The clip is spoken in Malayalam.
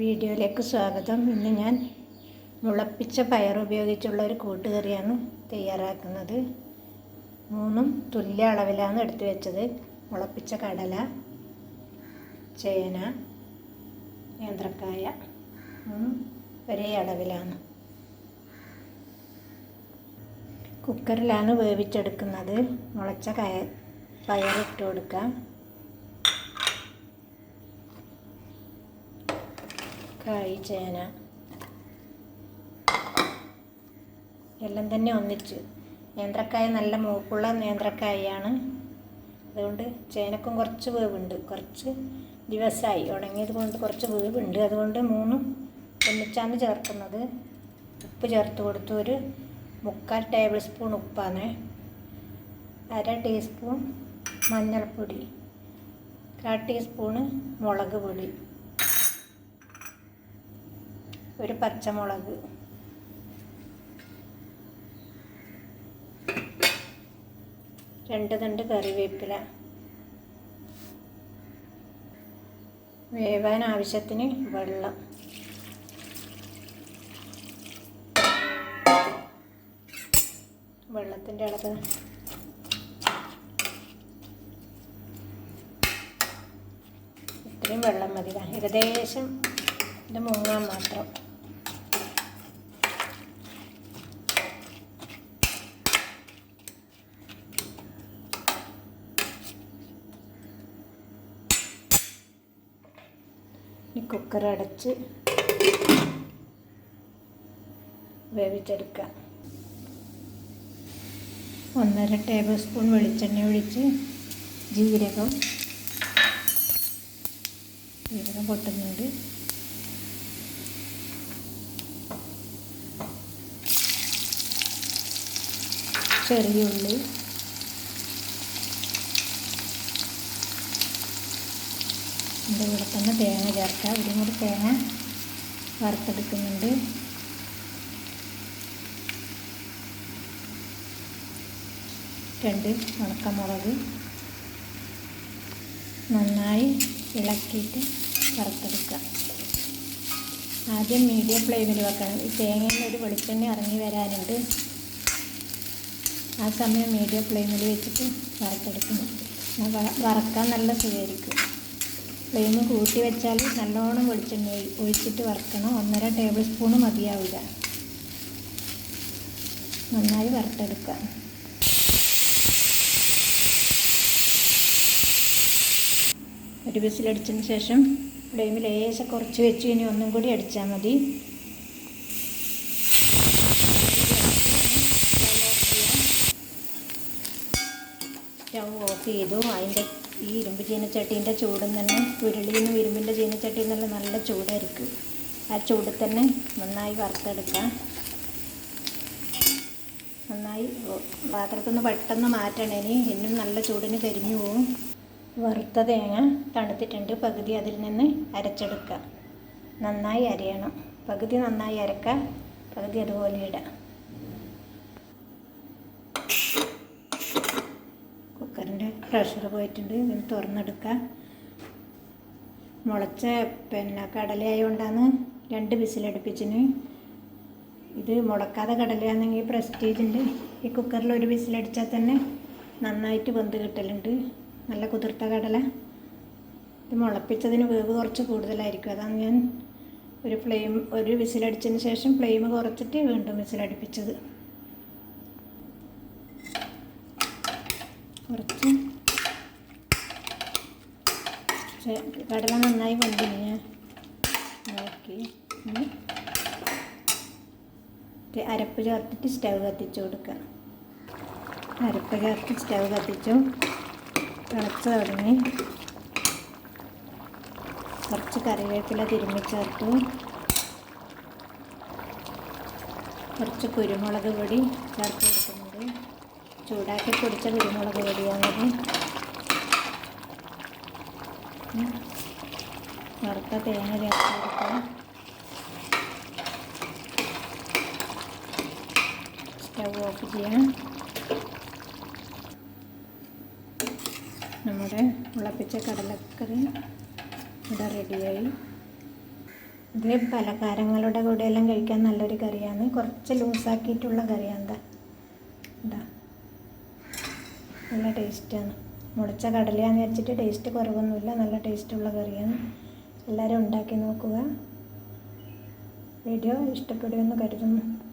വീഡിയോയിലേക്ക് സ്വാഗതം. ഇന്ന് ഞാൻ മുളപ്പിച്ച പയർ ഉപയോഗിച്ചുള്ള ഒരു കൂട്ടുകറിയാണ് തയ്യാറാക്കുന്നത്. മൂന്നും തുല്യ അളവിലാണ് എടുത്തു വെച്ചത്. മുളപ്പിച്ച കടല ചേന നേന്ത്രക്കായ മൂന്നും ഒരേ അളവിലാണ്. കുക്കറിലാണ് വേവിച്ചെടുക്കുന്നത്. മുളച്ച കയ പയറിട്ട് കൊടുക്കാം. കായ് ചേന. എല്ലാം തന്നെ ഒന്നിച്ച്. നേന്ത്രക്കായ നല്ല മൂപ്പുള്ള നേന്ത്രക്കായാണ്. അതുകൊണ്ട് ചേനക്കും കുറച്ച് വേവുണ്ട്. കുറച്ച് ദിവസമായി ഉണങ്ങിയത് കൊണ്ട് കുറച്ച് വേവുണ്ട്. അതുകൊണ്ട് മൂന്നും ഒന്നിച്ചാണ് ചേർക്കുന്നത്. ഉപ്പ് ചേർത്ത് കൊടുത്തു. ഒരു മുക്കാൽ ടേബിൾ സ്പൂൺ ഉപ്പാണ്. അര ടീസ്പൂൺ മഞ്ഞൾപ്പൊടി. കാ ടീസ്പൂണ് മുളക് പൊടി. ഒരു പച്ചമുളക്. രണ്ട് തണ്ട് കറിവേപ്പില. വേവാൻ ആവശ്യത്തിന് വെള്ളം. വെള്ളത്തിന്റെ അളവ്. ഇത്രയും വെള്ളം മതി. ഏകദേശം ഇത് മുങ്ങാൻ മാത്രം. ഇനി കുക്കർ അടച്ച് വേവിച്ചെടുക്കാം ഒന്നര ടേബിൾ സ്പൂൺ വെളിച്ചെണ്ണ ഒഴിച്ച് ജീരകം ജീരകം പൊട്ടുന്നുണ്ട്. ചെറിയ ഇതിന്റെ കൂടെ തന്നെ തേങ്ങ ചേർക്കാം ഇതിനും കൂടി തേങ്ങ വറുത്തെടുക്കുന്നുണ്ട്. രണ്ട് ഉണക്കമുളക് നന്നായി ഇളക്കിയിട്ട് വറുത്തെടുക്കുക. ആദ്യം മീഡിയം ഫ്ലെയിമിൽ വെക്കണം. ഈ തേങ്ങയിൽ ഒരു വെളിച്ചെണ്ണ ഇറങ്ങി വരാനുണ്ട്. ആ സമയം മീഡിയം ഫ്ലെയിമിൽ വെച്ചിട്ട് വറുത്തെടുക്കണം. വറക്കാൻ നല്ല സുഖമായിരിക്കും. ഫ്ലെയിം കൂട്ടി വെച്ചാൽ നല്ലോണം വെളിച്ചെണ്ണ ഒഴിച്ചിട്ട് വറുക്കണം. ഒന്നര ടേബിൾ സ്പൂൺ മതിയാവില്ല. നന്നായി വറുത്തെടുക്കാം. ഒരു വിസിലടിച്ചതിന് ശേഷം ഫ്ലെയിമിൽ ലേശം കുറച്ച് വെച്ച് ഇനി ഒന്നും കൂടി അടിച്ചാൽ മതി. ഓഫ് ചെയ്തു. അതിന്റെ ഈ ഇരുമ്പ് ചീനച്ചട്ടീന്റെ ചൂടും തന്നെ ഉരുളിയിൽ നിന്നും ഇരുമ്പിന്റെ ചീനച്ചട്ടിയിൽ നിന്നുള്ള നല്ല ചൂടായിരിക്കും. ആ ചൂട് തന്നെ നന്നായി വറുത്തെടുക്കാം. നന്നായി പാത്രത്തിൽ നിന്ന് പെട്ടെന്ന് ഇനി. ഇന്നും നല്ല ചൂടിന് കരിഞ്ഞു പോവും. വറുത്ത തേങ്ങ തണുത്തിട്ടുണ്ട്. പകുതി അതിൽ നിന്ന് അരച്ചെടുക്കുക. നന്നായി അരയണം. പകുതി നന്നായി അരക്കുക. പകുതി അതുപോലെ ഇടാം കുക്കറിന്റെ പ്രഷർ പോയിട്ടുണ്ട് ഇതിന് തുറന്നെടുക്കുക മുളച്ച പിന്നെ കടലയായോണ്ടാണ് രണ്ട് വിസിലടുപ്പിച്ചിന് ഇത് മുളക്കാതെ കടലയാണെങ്കിൽ പ്രസ്റ്റീജിന്റെ ഈ കുക്കറിൽ ഒരു വിസിലടിച്ചാൽ തന്നെ നന്നായിട്ട് വെന്ത് കിട്ടലുണ്ട്. നല്ല കുതിർത്ത കടല. ഇത് മുളപ്പിച്ചതിന് വേവ് കുറച്ച് കൂടുതലായിരിക്കും. അതാണ് ഞാൻ ഒരു ഫ്ലെയിം ഒരു വിസിലടിച്ചതിന് ശേഷം ഫ്ലെയിം കുറച്ചിട്ട് വീണ്ടും വിസിലടിപ്പിച്ചത് കുറച്ച്. കടല നന്നായി വെന്തിന്. ഞാൻ നോക്കി. അരപ്പ് ചേർത്തിട്ട് സ്റ്റവ് കത്തിച്ചു കൊടുക്കുക അരപ്പ് ചേർത്ത് സ്റ്റവ് കത്തിച്ചു. തിളച്ച് തുടങ്ങി. കുറച്ച് കറിവേപ്പില തിരുമ്മി ചേർത്തു. കുറച്ച് കുരുമുളക് പൊടി ചേർത്ത് ചൂടാക്കി പൊടിച്ച കുരുമുളക് പൊടിയാണ്. വറുത്ത തേങ്ങ ചേർത്ത് കൊടുക്കാം സ്റ്റവ് ഓഫ് ചെയ്യാം. നമ്മുടെ മുളപ്പിച്ച കടലക്കറി ഇവിടെ റെഡിയായി. ഇത് പലഹാരങ്ങളുടെ കൂടെയെല്ലാം കഴിക്കാൻ നല്ലൊരു കറിയാണ്. കുറച്ച് ലൂസാക്കിയിട്ടുള്ള കറിയാണ് എന്താ നല്ല ടേസ്റ്റാണ്. മുളച്ച കടലയാന്ന് വെച്ചിട്ട് ടേസ്റ്റ് കുറവൊന്നുമില്ല. നല്ല ടേസ്റ്റുള്ള കറിയാണ്. എല്ലാവരും ഉണ്ടാക്കി നോക്കുക. വീഡിയോ ഇഷ്ടപ്പെടുമെന്ന് കരുതുന്നു.